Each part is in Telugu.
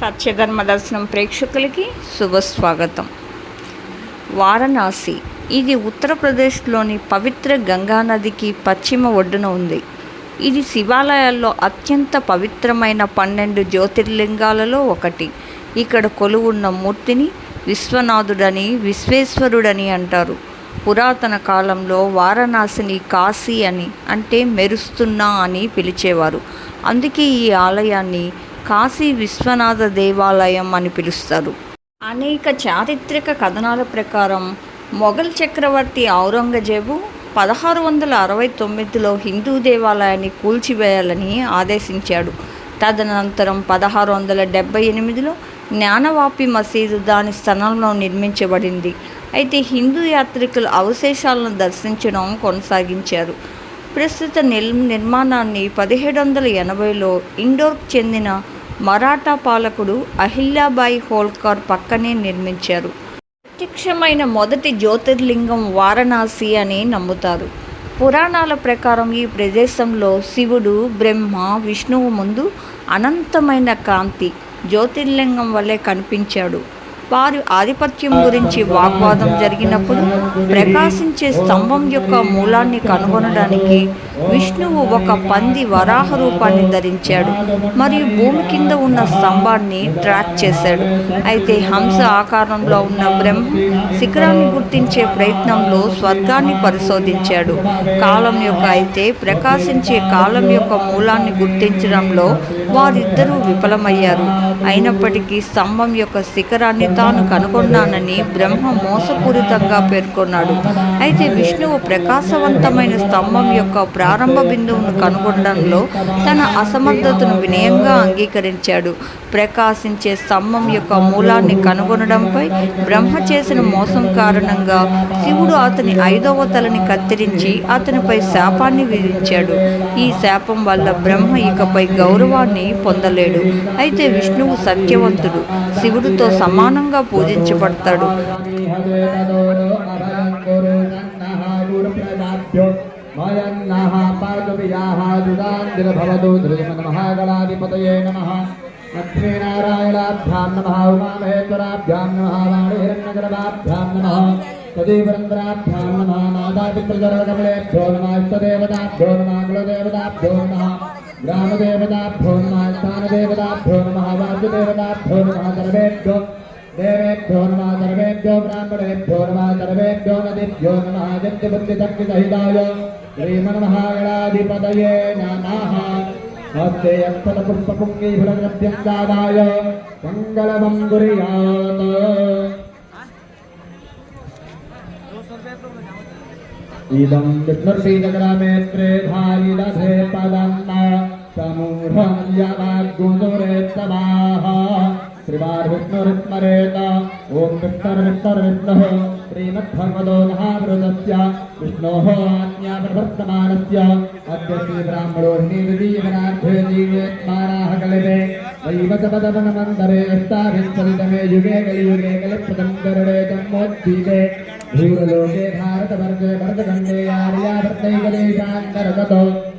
సత్యధర్మ దర్శనం ప్రేక్షకులకి శుభస్వాగతం. వారణాసి ఇది ఉత్తరప్రదేశ్లోని పవిత్ర గంగా నదికి పశ్చిమ ఒడ్డున ఉంది. ఇది శివాలయాల్లో అత్యంత పవిత్రమైన పన్నెండు జ్యోతిర్లింగాలలో ఒకటి. ఇక్కడ కొలువున్న మూర్తిని విశ్వనాథుడని విశ్వేశ్వరుడని అంటారు. పురాతన కాలంలో వారణాసిని కాశీ అని అంటే మెరుస్తున్నా అని పిలిచేవారు. అందుకే ఈ ఆలయాన్ని కాశీ విశ్వనాథ దేవాలయం అని పిలుస్తారు. అనేక చారిత్రక కథనాల ప్రకారం మొఘల్ చక్రవర్తి ఔరంగజేబు పదహారు వందల అరవై తొమ్మిదిలో హిందూ దేవాలయాన్ని కూల్చివేయాలని ఆదేశించాడు. తదనంతరం పదహారు వందల డెబ్బై ఎనిమిదిలో జ్ఞానవాపి మసీదు దాని స్థలంలో నిర్మించబడింది. అయితే హిందూ యాత్రికులు అవశేషాలను దర్శించడం కొనసాగించారు. ప్రస్తుత నిల్ నిర్మాణాన్ని పదిహేడు వందల ఎనభైలో ఇండోర్కు చెందిన మరాఠా పాలకుడు అహిల్యాబాయి హోల్కర్ పక్కనే నిర్మించారు. ప్రత్యక్షమైన మొదటి జ్యోతిర్లింగం వారణాసి అని నమ్ముతారు. పురాణాల ప్రకారం ఈ ప్రదేశంలో శివుడు బ్రహ్మ విష్ణువు ముందు అనంతమైన కాంతి జ్యోతిర్లింగం వల్లే కనిపించాడు. వారి ఆధిపత్యం గురించి వాగ్వాదం జరిగినప్పుడు ప్రకాశించే స్తంభం యొక్క మూలాన్ని కనుగొనడానికి విష్ణువు ఒక పంది వరాహ రూపాన్ని ధరించాడు మరియు భూమి కింద ఉన్న స్తంభాన్ని ట్రాక్ చేశాడు. అయితే హంస ఆకారంలో ఉన్న బ్రహ్మ శిఖరాన్ని గుర్తించే ప్రయత్నంలో స్వర్గాన్ని పరిశోధించాడు. కాలం యొక్క అయితే ప్రకాశించే కాలం యొక్క మూలాన్ని గుర్తించడంలో వారిద్దరూ విఫలమయ్యారు. అయినప్పటికీ స్తంభం యొక్క శిఖరాన్ని తాను కనుగొన్నానని బ్రహ్మ మోసపూరితంగా పేర్కొన్నాడు. అయితే విష్ణువు ప్రకాశవంతమైన స్తంభం యొక్క ప్రారంభ బిందువును కనుగొనడంలో తన అసమర్థతను వినయంగా అంగీకరించాడు. ప్రకాశించే స్తంభం యొక్క మూలాన్ని కనుగొనడంపై బ్రహ్మ చేసిన మోసం కారణంగా శివుడు అతని ఐదవ తలని కత్తిరించి అతనిపై శాపాన్ని విధించాడు. ఈ శాపం వల్ల బ్రహ్మ ఇకపై గౌరవాన్ని పొందలేడు. అయితే విష్ణువు సత్యవంతుడు. శివుడితో సమానంగా పూజించబడతాడు. మయన్నః పాదవియాః దుదాందిరభవతు ధృతిమన్మహాగణాధిపతయే లక్ష్మీనారాయణాభ్యాం నమః ఉమామహేశ్వరాభ్యాం నమః వాణిహిరణ్యగర్భాభ్యాం నమః తదీవరంధ్రాభ్యాం నమః మాతాపితృజనకమలేభ్యో నమः ఇష్టదేవతాభ్యో నమः కులదేవతాభ్యో ग्रामदेवताभ्यो नमः, स्थानदेवताभ्यो नमः वाद्यदेवताभ्यो नमः, सर्वेभ्यो, देवेभ्यो नमः, सर्वेभ्यो, ब्राह्मणेभ्यो नमः, सर्वेभ्यो नदीभ्यो नमः आदित्यबुद्धिशक्तिसहिताय श्रीमन्महागणाधिपतये नमः। हस्ते यत्पदपुष्पपुङ्गीफलद्रव्यङ्गादाय मङ्गलमं कुर्यात् इदं विष्णुर्षीजग्रामे भारिदसे पदन्ना समूढं यवाग्गुदुरेत्तमाः श्रीवार्विष्णुरुत्मरेत ॐ विष्णुर्विष्णुर्विष्णुः। श्रीमद्भगवतो महामृतस्य विष्णोः आज्ञा प्रवर्तमानस्य अद्य श्रीब्राह्मणो निर्दीवनार्थे जीवेत्मानाः कलिते वैवचपदवनमन्तरे अष्टाविंशतितमे युगे कलियुगे कलिप्रदं गरुडे जन्मोद्दीपे भूरलोके भारतवर्गे भरतखण्डे आर्याभर्तैकदेशान्तर्गतो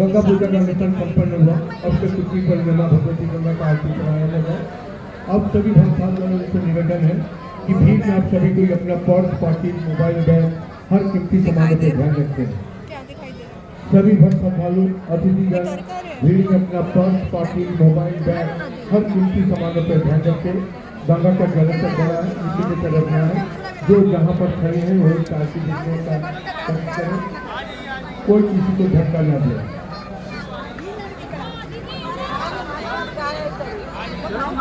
गंगा पूजा का अनुष्ठान संपन्न हुआ। अब से कुछ ही में माँ भगवती गंगा का आरती कराया लगा अब सभी भक्तों से निवेदन है कि भीड़ में आप सभी कोई अपना पर्स पाकिट मोबाइल बैग हर कीमती सामान पर ध्यान रखते हैं। सभी भक्त श्रद्धालु अतिथिगण भीड़ में अपना पर्स पाकिट मोबाइल बैग हर कीमती सामानों पर ध्यान रखें गंगा का जलस्तर बढ़ा है नीचे की तरफ़ है जो जहाँ पर खड़े हैं वही देखने का कोई किसी को धक्का न दे।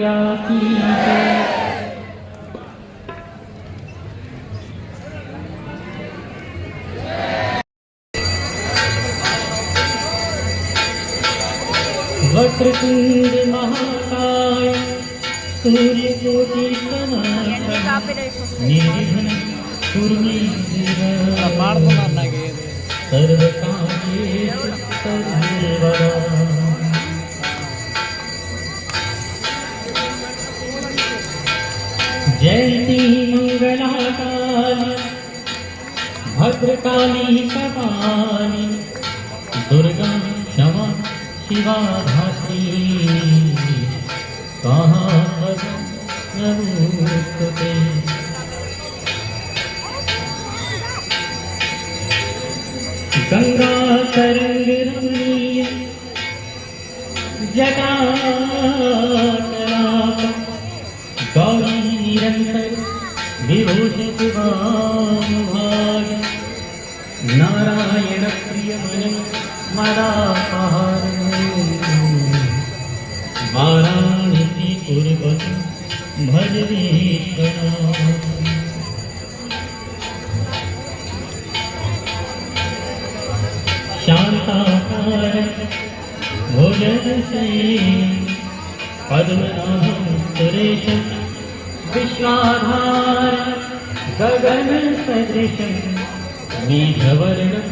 मैया की जय वक्रतुंड महाकाय सूर्य कोटि निर्विघ्न कुरु भद्रकाली कपाली दुर्गा क्षमा शिवा भासी कहाँ नमोस्तुते गंगा तरंग रमणीय जटा गौरी निरंतर विभूषित ारायण प्रियतिरुपति भजने शान्ताकार भजन पद्मनाभं पद्मनाभेश विश्वाधार गगनसदृशम् मेघवर्णं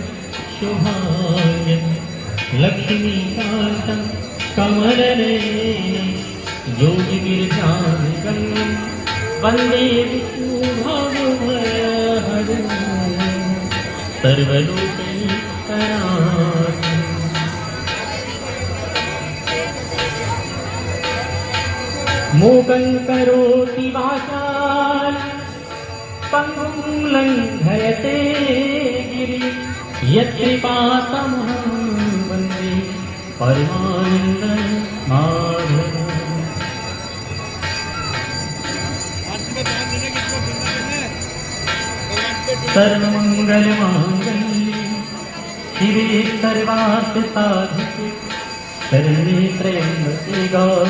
शुभान्यं लक्ष्मीकान्तं कमले ज्योतिनिर्शाकं वन्दे सर्वलोक मोकं करोति वाचा लङ्घयते गिरि। यत्कृपातमहं वंदे परमानन्द माधव। सर्वमङ्गलमाङ्गल्ये शिवे सर्वार्थसाधिके शरणे त्र्यम्बके गौर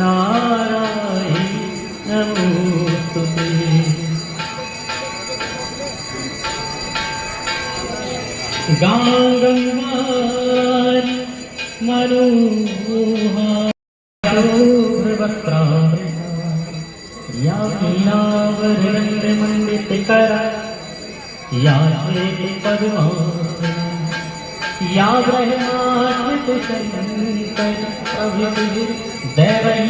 नारायण नमोस्तुते गाङ्गङ्गारि मनोहारोभ्रवक्त्रामृता या पीनावरन्द्रमण्डितकरा या श्वेति पद्मासना या ब्रह्माच्युतशङ्कर प्रभृतिः दैवैः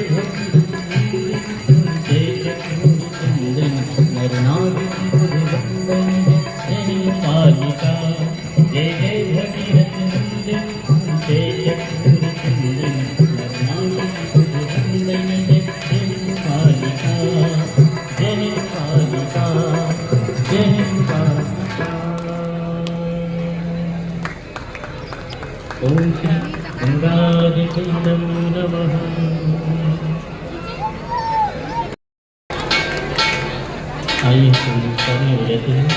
아이 저는 어제든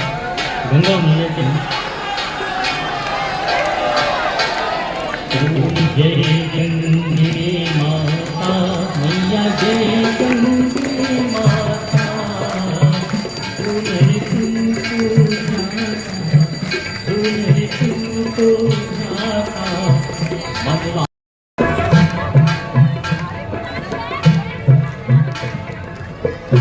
뭔가 문제든 그리고 이게